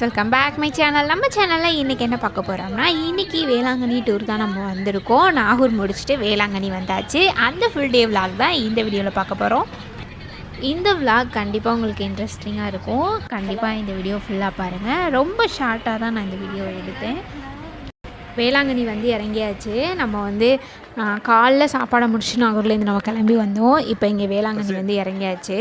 Welcome back my channel நம்ம சேனலில் இன்றைக்கி என்ன பார்க்க போகிறோம்னா இன்றைக்கி வேளாங்கண்ணி டூர் தான் நம்ம வந்திருக்கோம். நாகூர் முடிச்சுட்டு வேளாங்கண்ணி வந்தாச்சு. அந்த ஃபுல் டே vlog தான் இந்த வீடியோவில் பார்க்க போகிறோம் இந்த vlog கண்டிப்பாக உங்களுக்கு இன்ட்ரெஸ்டிங்காக இருக்கும். கண்டிப்பாக இந்த வீடியோ ஃபுல்லாக பாருங்கள் ரொம்ப ஷார்ட்டாக தான் நான் இந்த வீடியோ எடுத்தேன். வேளாங்கண்ணி வந்து இறங்கியாச்சு. நம்ம வந்து காலைல சாப்பாடை முடிச்சு நாகூர்லேருந்து நம்ம கிளம்பி வந்தோம். இப்போ இங்கே வேளாங்கண்ணி வந்து இறங்கியாச்சு.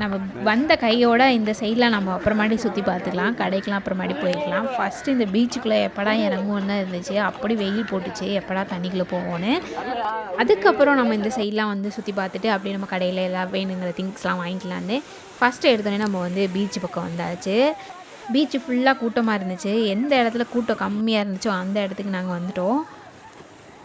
நம்ம வந்த கையோட இந்த சைடில் நம்ம அப்புறமாடி சுற்றி பார்த்துக்கலாம் கடைக்கெலாம் அப்புறமாடி போய்க்கலாம் ஃபஸ்ட்டு இந்த பீச்சுக்குள்ளே எப்படா இறங்குவோன்னு இருந்துச்சு. அப்படி வெயில் போட்டுச்சு எப்படா தண்ணிக்குள்ளே போவோன்னு. அதுக்கப்புறம் நம்ம இந்த சைட்லாம் வந்து சுற்றி பார்த்துட்டு அப்படியே நம்ம கடையில் எல்லாம் வேணுங்கிற திங்ஸ்லாம் வாங்கிக்கலான்னு ஃபஸ்ட்டு எடுத்தோடனே நம்ம வந்து பீச் பக்கம் வந்தாச்சு. பீச்சு ஃபுல்லாக கூட்டமாக இருந்துச்சு. எந்த இடத்துல கூட்டம் கம்மியாக இருந்துச்சோ அந்த இடத்துக்கு நாங்கள் வந்துட்டோம்.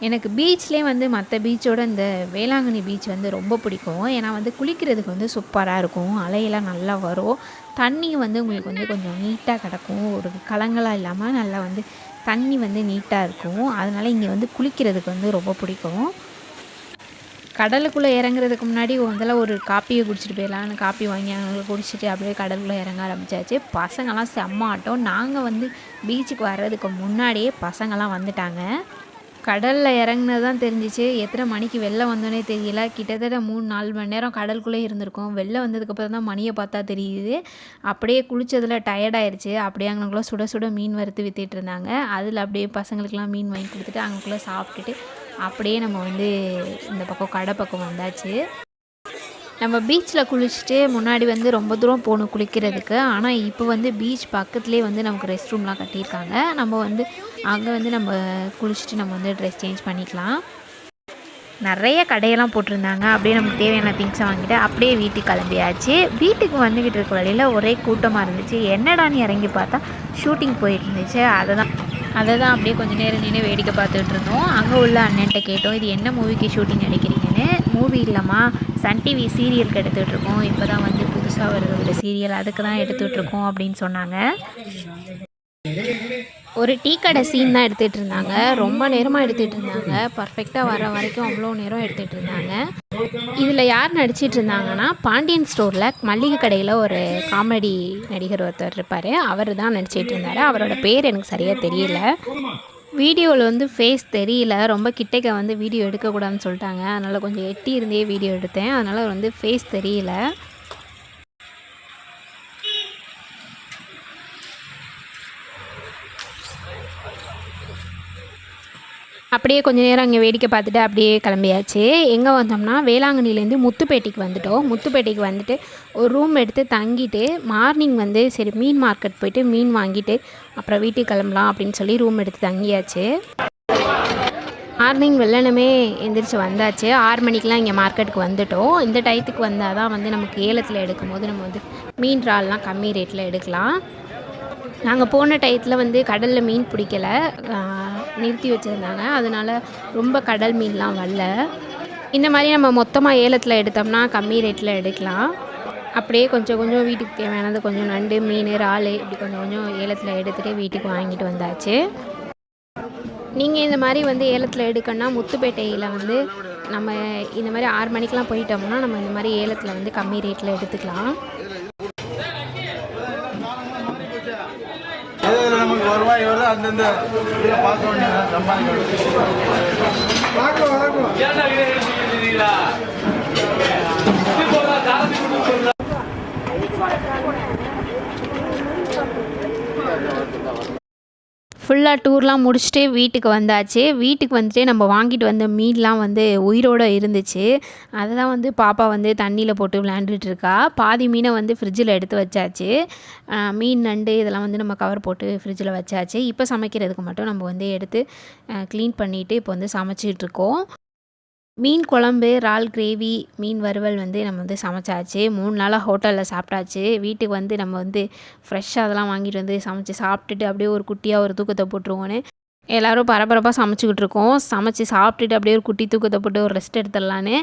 எனக்கு பீச்லேயே வந்து மற்ற பீச்சோட இந்த வேளாங்கண்ணி பீச் வந்து ரொம்ப பிடிக்கும். ஏன்னா வந்து குளிக்கிறதுக்கு வந்து சூப்பராக இருக்கும். அலையெல்லாம் நல்லா வரும். தண்ணியும் வந்து உங்களுக்கு வந்து கொஞ்சம் நீட்டாக கிடக்கும். ஒரு கலங்களாக இல்லாமல் நல்லா வந்து தண்ணி வந்து நீட்டாக இருக்கும். அதனால் இங்கே வந்து குளிக்கிறதுக்கு வந்து ரொம்ப பிடிக்கும். கடலுக்குள்ளே இறங்குறதுக்கு முன்னாடி முதல்ல ஒரு காப்பியை குடிச்சிட்டு போயிடலாம்னு காப்பி வாங்கி அவங்களை குடிச்சிட்டு அப்படியே கடலுக்குள்ளே இறங்க ஆரம்பிச்சாச்சு. பசங்கள்லாம் செம்ம ஆட்டம். நாங்கள் வந்து பீச்சுக்கு வர்றதுக்கு முன்னாடியே பசங்கள்லாம் வந்துட்டாங்க. கடலில் இறங்கினது தான் தெரிஞ்சிச்சு. எத்தனை மணிக்கு வெளில வந்தோன்னே தெரியல. கிட்டத்தட்ட மூணு நாலு மணி நேரம் கடலுக்குள்ளே இருந்திருக்கோம். வெளில வந்ததுக்கப்புறம் தான் மணியை பார்த்தா தெரியுது. அப்படியே குளித்ததில் டயர்டாயிருச்சு அப்படியே அங்கனக்குள்ளே சுட சுட மீன் வறுத்து வித்துட்டு இருந்தாங்க. அதில் அப்படியே பசங்களுக்கெல்லாம் மீன் வாங்கி கொடுத்துட்டு அங்கக்குள்ளே சாப்பிட்டுட்டு அப்படியே நம்ம வந்து இந்த பக்கம் கடை பக்கம் வந்தாச்சு. நம்ம பீச்சில் குளிச்சுட்டு முன்னாடி வந்து ரொம்ப தூரம் போகணும் குளிக்கிறதுக்கு. ஆனால் இப்போ வந்து பீச் பக்கத்துலேயே வந்து நமக்கு ரெஸ்ட் ரூம்லாம் கட்டியிருக்காங்க. நம்ம வந்து அங்கே வந்து நம்ம குளிச்சுட்டு நம்ம வந்து ட்ரெஸ் சேஞ்ச் பண்ணிக்கலாம். நிறைய கடையெல்லாம் போட்டிருந்தாங்க. அப்படியே நமக்கு தேவையான திங்ஸை வாங்கிட்டு அப்படியே வீட்டுக்கு கிளம்பியாச்சு. வீட்டுக்கு வந்துக்கிட்டு இருக்க வழியில் ஒரே கூட்டமாக இருந்துச்சு. என்னடான்னு இறங்கி பார்த்தா ஷூட்டிங் போயிட்டு இருந்துச்சு. அதை தான் அதை தான் அப்படியே கொஞ்சம் நேரம் நின்று வேடிக்கை பார்த்துட்டு இருந்தோம். அங்கே உள்ள அண்ணன்ட்ட கேட்டோம் இது என்ன மூவிக்கு ஷூட்டிங் எடுக்கிறீங்கன்னு மூவி இல்லைம்மா. சன் டிவி சீரியலுக்கு எடுத்துகிட்டு இருக்கோம். இப்போ தான் வந்து புதுசாக வருது ஒரு சீரியல் அதுக்கு தான் எடுத்துகிட்டு இருக்கோம் அப்படின்னு சொன்னாங்க. ஒரு டீ கடை சீன் தான் எடுத்துகிட்டு இருந்தாங்க. ரொம்ப நேரமாக எடுத்துகிட்டு இருந்தாங்க. பர்ஃபெக்டாக வர வரைக்கும் அவ்வளோ நேரம் எடுத்துகிட்டு இருந்தாங்க. இதில் யார் நடிச்சிட்டு இருந்தாங்கன்னா பாண்டியன் ஸ்டோரில் மல்லிகை கடையில் ஒரு காமெடி நடிகர் ஒருத்தர் இருப்பார். அவர் தான் நடிச்சிட்டு இருந்தார். அவரோட பேர் எனக்கு சரியாக தெரியல. வீடியோவில் வந்து ஃபேஸ் தெரியல. ரொம்ப கிட்டக்க வந்து வீடியோ எடுக்கக்கூடாதுன்னு சொல்லிட்டாங்க. அதனால் கொஞ்சம் எட்டி இருந்தே வீடியோ எடுத்தேன். அதனால் வந்து ஃபேஸ் தெரியல. அப்படியே கொஞ்ச நேரம் அங்கே வேடிக்கை பார்த்துட்டு அப்படியே கிளம்பியாச்சு. எங்கே வந்தோம்னா வேளாங்கண்ணிலேருந்து முத்துப்பேட்டைக்கு வந்துட்டோம். முத்துப்பேட்டைக்கு வந்துட்டு ஒரு ரூம் எடுத்து தங்கிட்டு மார்னிங் வந்து சரி மீன் மார்க்கெட் போயிட்டு மீன் வாங்கிட்டு அப்புறம் வீட்டுக்கு கிளம்பலாம் அப்படின்னு சொல்லி ரூம் எடுத்து தங்கியாச்சு. மார்னிங் வெள்ளனமே எந்திரிச்சு வந்தாச்சு. ஆறு மணிக்கெலாம் இங்கே மார்க்கெட்டுக்கு வந்துட்டோம். இந்த டயத்துக்கு வந்தால் தான் வந்து நமக்கு ஏலத்தில் எடுக்கும்போது நம்ம வந்து மீன் இறால்லாம் கம்மி ரேட்டில் எடுக்கலாம். நாங்கள் போன டயத்தில் வந்து கடலில் மீன் பிடிக்கல. நிறுத்தி வச்சுருந்தாங்க. அதனால் ரொம்ப கடல் மீன்லாம் வரல. இந்த மாதிரி நம்ம மொத்தமாக ஏலத்தில் எடுத்தோம்னா கம்மி ரேட்டில் எடுக்கலாம். அப்படியே கொஞ்சம் கொஞ்சம் வீட்டுக்கு தேவையானது கொஞ்சம் நண்டு மீன் இறால் இப்படி கொஞ்சம் கொஞ்சம் ஏலத்தில் எடுத்துகிட்டு வீட்டுக்கு வாங்கிட்டு வந்தாச்சு. நீங்கள் இந்த மாதிரி வந்து ஏலத்தில் எடுக்கணும்னா முத்துப்பேட்டையில் வந்து நம்ம இந்த மாதிரி ஆறு மணிக்கெலாம் போயிட்டோம்னா நம்ம இந்த மாதிரி ஏலத்தில் வந்து கம்மி ரேட்டில் எடுத்துக்கலாம். நமக்கு வருவாய் வருதோ அந்தந்த இதை பார்க்க வேண்டியது சம்பாதிக்க ஃபுல்லாக டூர்லாம் முடிச்சுட்டு வீட்டுக்கு வந்தாச்சு. வீட்டுக்கு வந்துட்டு நம்ம வாங்கிட்டு வந்த மீன்லாம் வந்து உயிரோடு இருந்துச்சு. அதை தான் வந்து பாப்பா வந்து தண்ணியில் போட்டு விளையாண்டுட்டு இருக்கா. பாதி மீனை வந்து ஃப்ரிட்ஜில் எடுத்து வச்சாச்சு. மீன் நண்டு இதெல்லாம் வந்து நம்ம கவர் போட்டு ஃப்ரிட்ஜில் வச்சாச்சு. இப்போ சமைக்கிறதுக்கு மட்டும் நம்ம வந்து எடுத்து க்ளீன் பண்ணிவிட்டு இப்போ வந்து சமைச்சிட்டு இருக்கோம். மீன் குழம்பு இறால் கிரேவி மீன் வறுவல் வந்து நம்ம வந்து சமைச்சாச்சு. மூணு நாளாக ஹோட்டலில் சாப்பிட்டாச்சு. வீட்டுக்கு வந்து நம்ம வந்து ஃப்ரெஷ்ஷாக அதெல்லாம் வாங்கிட்டு வந்து சமைச்சு சாப்பிட்டுட்டு அப்படியே ஒரு குட்டியாக ஒரு தூக்கத்தை போட்டுருவோன்னு எல்லோரும் பரபரப்பாக சமைச்சிக்கிட்டு இருக்கோம். சமைச்சு சாப்பிட்டுட்டு அப்படியே ஒரு குட்டி தூக்கத்தை போட்டு ஒரு ரெஸ்ட் எடுத்துடலான்னு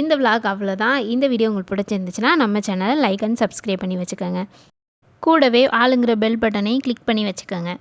இந்த விளாக் அவ்வளோதான் இந்த வீடியோ உங்களுக்கு பிடிச்சிருந்துச்சுன்னா நம்ம சேனலை லைக் அண்ட் சப்ஸ்கிரைப் பண்ணி வச்சுக்கோங்க. கூடவே ஆளுங்கிற பெல் பட்டனையும் கிளிக் பண்ணி வச்சுக்கோங்க.